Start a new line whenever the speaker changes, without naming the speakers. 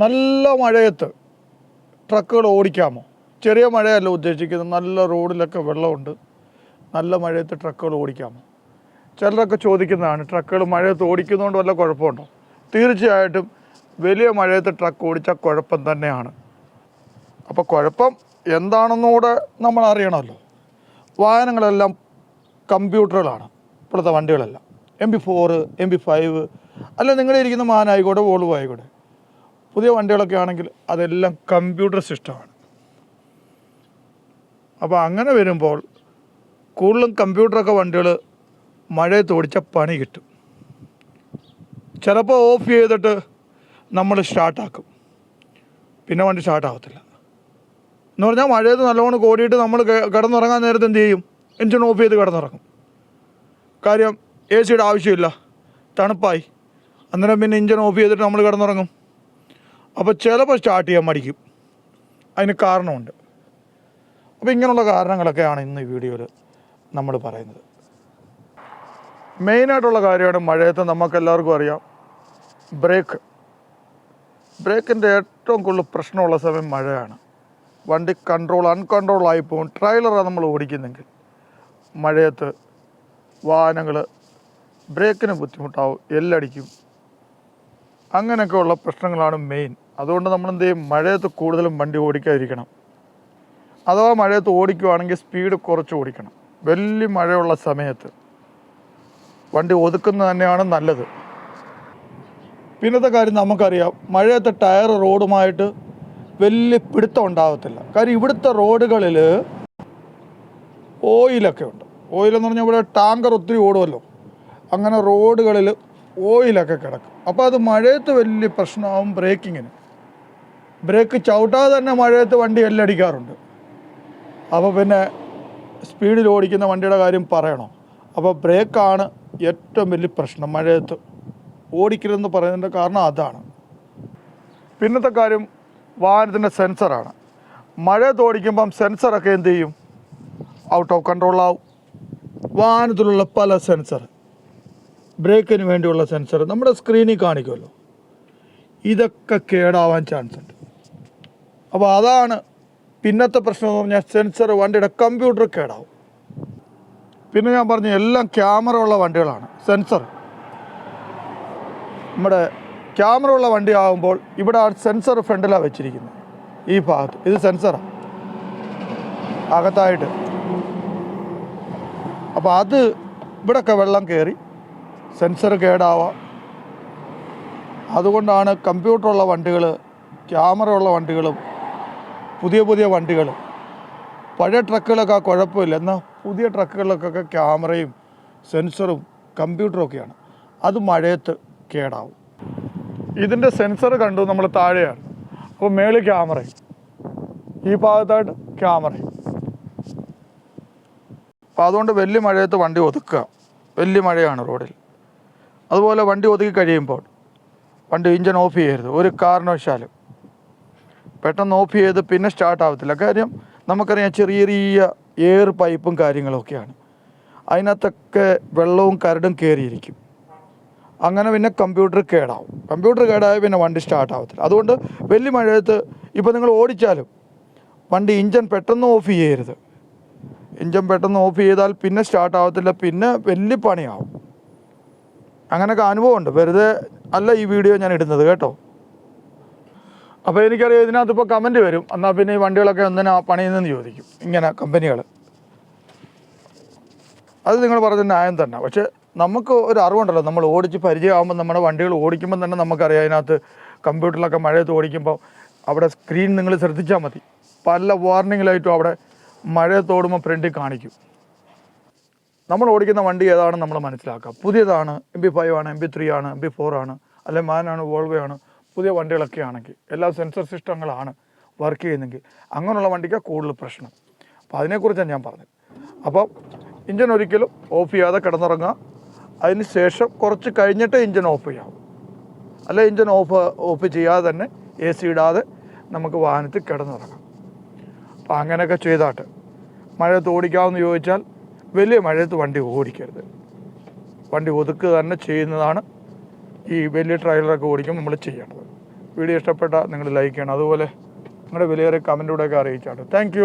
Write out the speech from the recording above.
നല്ല മഴയത്ത് ട്രക്കുകൾ ഓടിക്കാമോ? ചെറിയ മഴയല്ല ഉദ്ദേശിക്കുന്നത്. നല്ല റോഡിലൊക്കെ വെള്ളമുണ്ട്. നല്ല മഴയത്ത് ട്രക്കുകൾ ഓടിക്കാമോ? ചിലരൊക്കെ ചോദിക്കുന്നതാണ് ട്രക്കുകൾ മഴയത്ത് ഓടിക്കുന്നതുകൊണ്ട് വല്ല കുഴപ്പമുണ്ടോ? തീർച്ചയായിട്ടും വലിയ മഴയത്ത് ട്രക്ക് ഓടിച്ചാൽ കുഴപ്പം തന്നെയാണ്. അപ്പോൾ കുഴപ്പം എന്താണെന്നുകൂടെ നമ്മൾ അറിയണമല്ലോ. വാഹനങ്ങളെല്ലാം കമ്പ്യൂട്ടറുകളാണ്. ഇപ്പോഴത്തെ വണ്ടികളെല്ലാം. M B four M B five അല്ല നിങ്ങളിരിക്കുന്ന മാനായിക്കോട്ടെ വോൾവോ ആയിക്കോട്ടെ പുതിയ വണ്ടികളൊക്കെ ആണെങ്കിൽ അതെല്ലാം കമ്പ്യൂട്ടർ സിസ്റ്റമാണ്. അപ്പോൾ അങ്ങനെ വരുമ്പോൾ കൂടുതലും കമ്പ്യൂട്ടറൊക്കെ വണ്ടികൾ മഴയത്ത് ഓടിച്ച പണി കിട്ടും. ചിലപ്പോൾ ഓഫ് ചെയ്തിട്ട് നമ്മൾ സ്റ്റാർട്ടാക്കും. പിന്നെ വണ്ടി സ്റ്റാർട്ടാകത്തില്ല എന്ന് പറഞ്ഞാൽ മഴയത്ത് നല്ലവണ്ണം കോടിയിട്ട് നമ്മൾ കിടന്നുറങ്ങാൻ നേരത്തെ എന്ത് ചെയ്യും? എഞ്ചിൻ ഓഫ് ചെയ്ത് കിടന്നുറങ്ങും. കാര്യം എ സിയുടെ ആവശ്യമില്ല. തണുപ്പായി. അന്നേരം പിന്നെ എഞ്ചിൻ ഓഫ് ചെയ്തിട്ട് നമ്മൾ കിടന്നുറങ്ങും. അപ്പോൾ ചിലപ്പോൾ സ്റ്റാർട്ട് ചെയ്യാൻ മടിക്കും. അതിന് കാരണമുണ്ട്. അപ്പോൾ ഇങ്ങനെയുള്ള കാരണങ്ങളൊക്കെയാണ് ഇന്ന് ഈ വീഡിയോയിൽ നമ്മൾ പറയുന്നത്. മെയിനായിട്ടുള്ള കാര്യമാണ് മഴയത്ത് നമുക്ക് എല്ലാവർക്കും അറിയാം. ബ്രേക്ക്. ബ്രേക്കിന്റെ ഏറ്റവും കൂടുതൽ പ്രശ്നമുള്ള സമയം മഴയാണ്. വണ്ടി കൺട്രോൾ അൺകൺട്രോൾ ആയി പോകും. ട്രെയിലറാണ് നമ്മൾ ഓടിക്കുന്നെങ്കിൽ മഴയത്ത് വാഹനങ്ങൾ ബ്രേക്കിന് ബുദ്ധിമുട്ടാവും എല്ലടിക്കും. അങ്ങനെയൊക്കെയുള്ള പ്രശ്നങ്ങളാണ് മെയിൻ അതുകൊണ്ട് നമ്മൾ എന്ത് ചെയ്യും? മഴയത്ത് കൂടുതലും വണ്ടി ഓടിക്കാതിരിക്കണം. അഥവാ മഴയത്ത് ഓടിക്കുവാണെങ്കിൽ സ്പീഡ് കുറച്ച് ഓടിക്കണം. വലിയ മഴയുള്ള സമയത്ത്. വണ്ടി ഒതുക്കുന്നത് തന്നെയാണ് നല്ലത്. പിന്നത്തെ കാര്യം നമുക്കറിയാം. മഴയത്തെ ടയർ റോഡുമായിട്ട് വലിയ പിടുത്തം ഉണ്ടാകത്തില്ല കാര്യം ഇവിടുത്തെ റോഡുകളിൽ ഓയിലൊക്കെ ഉണ്ട്. ഓയിലെന്ന് പറഞ്ഞാൽ ഇവിടെ ടാങ്കർ ഒത്തിരി ഓടുമല്ലോ അങ്ങനെ റോഡുകളിൽ ഓയിലൊക്കെ കിടക്കും. അപ്പോൾ അത് മഴയത്ത് വലിയ പ്രശ്നമാകും ബ്രേക്കിങ്ങിന്. ബ്രേക്ക് ചവിട്ടാതെ തന്നെ മഴയത്ത് വണ്ടി എല്ലടിക്കാറുണ്ട്. അപ്പോൾ പിന്നെ സ്പീഡിൽ ഓടിക്കുന്ന വണ്ടിയുടെ കാര്യം പറയണോ? അപ്പോൾ ബ്രേക്കാണ് ഏറ്റവും വലിയ പ്രശ്നം മഴയത്ത്. ഓടിക്കരുതെന്ന് പറയുന്നതിന്റെ കാരണം അതാണ്. പിന്നത്തെ കാര്യം വാഹനത്തിന്റെ സെൻസറാണ്. മഴയത്ത് ഓടിക്കുമ്പം സെൻസറൊക്കെ എന്ത് ചെയ്യും? ഔട്ട് ഓഫ് കൺട്രോളാവും. വാഹനത്തിലുള്ള പല സെൻസർ ബ്രേക്കിന് വേണ്ടിയുള്ള സെൻസർ നമ്മുടെ സ്ക്രീനിൽ കാണിക്കുമല്ലോ. ഇതൊക്കെ കേടാവാൻ ചാൻസ് ഉണ്ട് അപ്പോൾ അതാണ് പിന്നത്തെ പ്രശ്നം എന്ന് പറഞ്ഞാൽ സെൻസർ വണ്ടിയുടെ കമ്പ്യൂട്ടർ കേടാവും. പിന്നെ ഞാൻ പറഞ്ഞു എല്ലാം ക്യാമറ ഉള്ള വണ്ടികളാണ് സെൻസർ നമ്മുടെ ക്യാമറ ഉള്ള വണ്ടി ആകുമ്പോൾ ഇവിടെ ആ സെൻസർ ഫ്രണ്ടിലാണ് വെച്ചിരിക്കുന്നത്. ഈ ഭാഗത്ത്. ഇത് സെൻസറാണ് അകത്തായിട്ട്. അപ്പോൾ അത് ഇവിടെയൊക്കെ വെള്ളം കയറി സെൻസർ കേടാവാം. അതുകൊണ്ടാണ് കമ്പ്യൂട്ടറുള്ള വണ്ടികൾ ക്യാമറ ഉള്ള വണ്ടികളും പുതിയ പുതിയ വണ്ടികൾ. പഴയ ട്രക്കുകളൊക്കെ ആ കുഴപ്പമില്ല. എന്നാൽ പുതിയ ട്രക്കുകളിലൊക്കെ ക്യാമറയും സെൻസറും കമ്പ്യൂട്ടറും ഒക്കെയാണ്. അത് മഴയത്ത് കേടാവും. ഇതിന്റെ സെൻസർ കണ്ടു നമ്മൾ താഴെയാണ്. അപ്പോൾ മേളിൽ ക്യാമറയും ഈ ഭാഗത്തായിട്ട് ക്യാമറയും അപ്പോൾ അതുകൊണ്ട് വലിയ മഴയത്ത് വണ്ടി ഒതുക്കുക. വലിയ മഴയാണ് റോഡിൽ. അതുപോലെ വണ്ടി ഒതുക്കി കഴിയുമ്പോൾ വണ്ടി ഇഞ്ചൻ ഓഫ് ചെയ്യരുത്. ഒരു കാരണവശാലും. പെട്ടെന്ന് ഓഫ് ചെയ്ത് പിന്നെ സ്റ്റാർട്ട് ആവത്തില്ല. കാര്യം നമുക്കറിയാം ചെറിയ ചെറിയ എയർ പൈപ്പും കാര്യങ്ങളൊക്കെയാണ്. അതിനകത്തൊക്കെ വെള്ളവും കരടും കയറിയിരിക്കും അങ്ങനെ പിന്നെ കമ്പ്യൂട്ടർ കേടാവും. കമ്പ്യൂട്ടർ കേടായ പിന്നെ വണ്ടി സ്റ്റാർട്ട് ആവത്തില്ല. അതുകൊണ്ട് വലിയ മഴയത്ത് ഇപ്പോൾ നിങ്ങൾ ഓടിച്ചാലും വണ്ടി ഇഞ്ചൻ പെട്ടെന്ന് ഓഫ് ചെയ്യരുത്. ഇഞ്ചൻ പെട്ടെന്ന് ഓഫ് ചെയ്താൽ പിന്നെ സ്റ്റാർട്ട് ആവത്തില്ല. പിന്നെ വലിയ പണിയാവും. അങ്ങനെയൊക്കെ അനുഭവമുണ്ട്. വെറുതെ അല്ല ഈ വീഡിയോ ഞാൻ ഇടുന്നത് കേട്ടോ. അപ്പോൾ എനിക്കറിയാം ഇതിനകത്ത് ഇപ്പോൾ കമന്റ് വരും. എന്നാൽ പിന്നെ ഈ വണ്ടികളൊക്കെ എന്തിനാ പണിയുന്നതെന്ന് ചോദിക്കും. ഇങ്ങനെ കമ്പനികൾ അത് നിങ്ങൾ പറഞ്ഞ ന്യായം തന്നെ. പക്ഷേ നമുക്ക് ഒരു അറിവുണ്ടല്ലോ നമ്മൾ ഓടിച്ച് പരിചയമാകുമ്പോൾ നമ്മുടെ വണ്ടികൾ ഓടിക്കുമ്പോൾ തന്നെ നമുക്കറിയാം അതിനകത്ത് കമ്പ്യൂട്ടറിലൊക്കെ മഴയത്ത് ഓടിക്കുമ്പോൾ അവിടെ സ്ക്രീൻ നിങ്ങൾ ശ്രദ്ധിച്ചാൽ മതി. പല വാർണിംഗ് ലൈറ്റും അവിടെ മഴയത്ത് ഓടുമ്പോൾ ഫ്രണ്ടിൽ കാണിക്കും. നമ്മൾ ഓടിക്കുന്ന വണ്ടി ഏതാണെന്ന് നമ്മൾ മനസ്സിലാക്കുക പുതിയതാണ് എം ബി ഫൈവ് ആണ് എം ബി ത്രീ ആണ് എം ബി ഫോർ ആണ് അല്ലെങ്കിൽ മാനാണ് വോൾവോ ആണ്. പുതിയ വണ്ടികളൊക്കെ ആണെങ്കിൽ എല്ലാ സെൻസർ സിസ്റ്റങ്ങളാണ് വർക്ക് ചെയ്യുന്നെങ്കിൽ അങ്ങനെയുള്ള വണ്ടിക്കാണ് കൂടുതൽ പ്രശ്നം. അപ്പോൾ അതിനെക്കുറിച്ചാണ് ഞാൻ പറഞ്ഞത്. അപ്പോൾ ഇഞ്ചൻ ഒരിക്കലും ഓഫ് ചെയ്യാതെ കിടന്നുറങ്ങുക. അതിന് ശേഷം കുറച്ച് കഴിഞ്ഞിട്ട് ഇഞ്ചൻ ഓഫ് ചെയ്യാവും. അല്ല ഇഞ്ചൻ ഓഫ് ഓഫ് ചെയ്യാതെ തന്നെ എ സി ഇടാതെ നമുക്ക് വാഹനത്തിൽ കിടന്നുറങ്ങാം. അപ്പോൾ അങ്ങനെയൊക്കെ ചെയ്താട്ട് മഴയത്ത് ഓടിക്കാമെന്ന് ചോദിച്ചാൽ വലിയ മഴയത്ത് വണ്ടി ഓടിക്കരുത്. വണ്ടി ഒതുക്കുക തന്നെ ചെയ്യുന്നതാണ് ഈ വലിയ ട്രയലറൊക്കെ ഓടിക്കുമ്പോൾ നമ്മൾ ചെയ്യേണ്ടത് വീഡിയോ ഇഷ്ടപ്പെട്ടാൽ നിങ്ങൾ ലൈക്ക് ചെയ്യണം. അതുപോലെ നിങ്ങളുടെ വിലയേറെ കമന്റിലൂടെയൊക്കെ അറിയിച്ചാട്ടെ. താങ്ക്